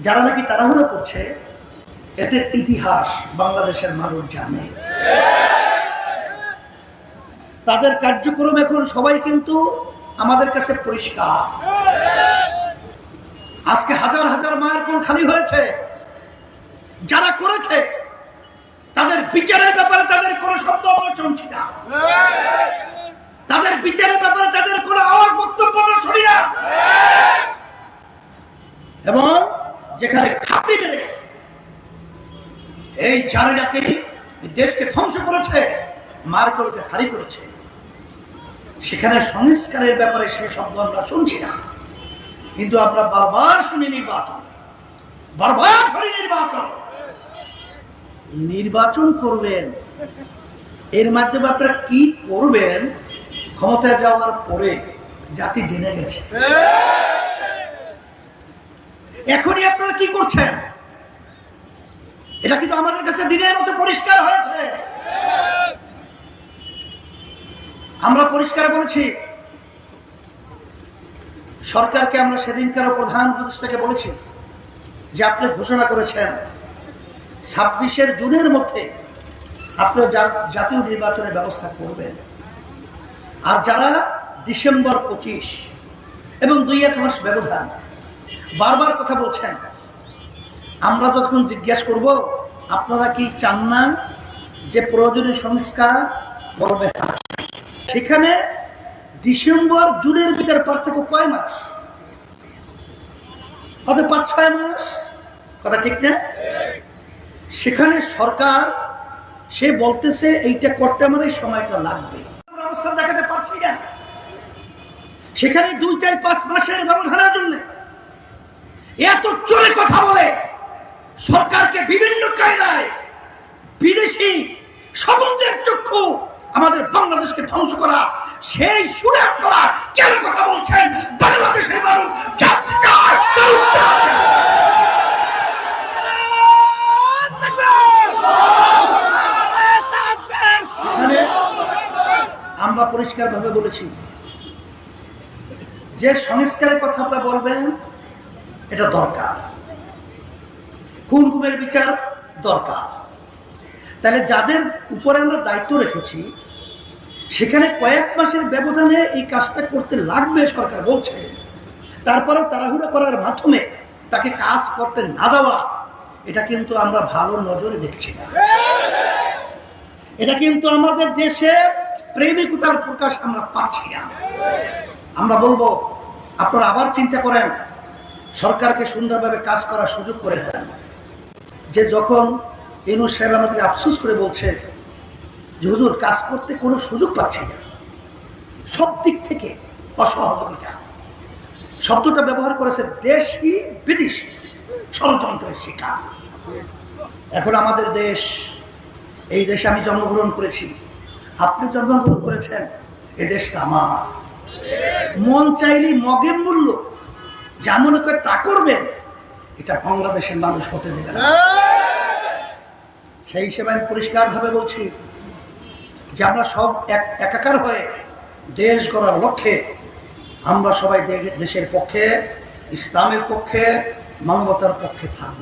যারা নাকি তাড়াহুড়ো করছে, এদের ইতিহাস বাংলাদেশের মানুষ জানে। তাদের কার্যক্রম এখন সবাই কিন্তু আমাদের কাছে পরিষ্কার। আজকে হাজার হাজার মায়ের কোল খালি হয়েছে। যারা করেছে, তাদের বিচারের ব্যাপারে তাদের কোনো শব্দ শুনছি না। তাদের বিচারের ব্যাপারে তাদের কোনো আওয়াজ বক্তব্য এবং যেখানে খাপি মেরে এই জারিনাকে দেশকে ধ্বংস করেছে, মার্কলকে খালি করেছে। সেখানে সংস্কারের ব্যাপারে সে শব্দ আমরা শুনছি না। কিন্তু আমরা বারবার শুনি নির্বাচন। বারবার শুনি নির্বাচন। নির্বাচন করবেন। এর মাধ্যমে আপনারা কি করবেন? ক্ষমতায় যাওয়ার পরে জাতি জেনে গেছে। এখনই আপনারা কি করছেন? এটা কিন্তু আমাদের কাছে দিনের মতো পরিষ্কার হয়েছে? আমরা পরিষ্কার বলেছি। সরকারকে আমরা সেদিনকার প্রধান উপদেষ্টাকে বলেছি যে আপনি ঘোষণা করেছেন, ছাব্বিশের জুনের মধ্যে আপনার জাতীয় নির্বাচনের ব্যবস্থা করবেন। আর যারা ডিসেম্বর পঁচিশ এবং দুই এক মাস ব্যবধান বারবার কথা বলছেন। আমরা যখন জিজ্ঞেস করব, আপনারা কি চান না যে প্রয়োজনীয় সংস্কার? করবে সেখানে ডিসেম্বর, জুনের ভিতরে পার্থক্য কয় মাস? হয়তো পাঁচ, ছয় মাস। কথা ঠিক না? সেখানে সরকার সে বলতেছে, এইটা করতে আমাদের সময়টা লাগবে। দেখাতে পারছি না। সেখানে দুই, চার, পাঁচ মাসের ব্যবধানের জন্য এত চলে কথা বলে সরকারকে বিভিন্ন কায়দায় বিদেশি সমুদ্রের চক্ষু আমাদের বাংলাদেশকে ধ্বংস করা, সেই সুরে আপনারা কেন কথা বলছেন? বাংলাদেশের মানুষ আমরা পরিষ্কার ভাবে বলেছি, যে সংস্কারের কথা আপনারা বলবেন এটা দরকার। খুন গুমের বিচার? দরকার। তাহলে যাদের উপরে আমরা দায়িত্ব রেখেছি, সেখানে কয়েক মাসের ব্যবধানে এই কাজটা করতে লাগবে, সরকার বলছে। তারপরেও তাড়াহুড়ো করার মাধ্যমে তাকে কাজ করতে না দেওয়া, এটা কিন্তু আমরা ভালো নজরে দেখছি না। এটা কিন্তু আমাদের দেশে প্রেমিকতার প্রকাশ আমরা পাচ্ছি না। আমরা বলব, আপনারা আবার চিন্তা করেন সরকারকে সুন্দরভাবে কাজ করার সুযোগ করে দেন। যে যখন ইনুস সাহেব আমাদের আফসোস করে বলছে যে, হুজুর, কাজ করতে কোনো সুযোগ পাচ্ছি না। সব দিক থেকে অসহযোগিতা। শব্দটা ব্যবহার করেছে দেশি বিদেশি ষড়যন্ত্রের শিকার। এখন আমাদের দেশ, এই দেশে আমি জন্মগ্রহণ করেছি। আপনি জন্মগ্রহণ করেছেন, এ দেশটা আমার। মন চাইলে মগের মূল্য যা মনে করে তা করবেন, এটা বাংলাদেশের মানুষ হতে দেবে না। সেই হিসেবে আমি পরিষ্কারভাবে বলছি যে আমরা সব এক একাকার হয়ে দেশ গড়ার লক্ষ্যে আমরা সবাই দেশের পক্ষে, ইসলামের পক্ষে, মানবতার পক্ষে থাকব।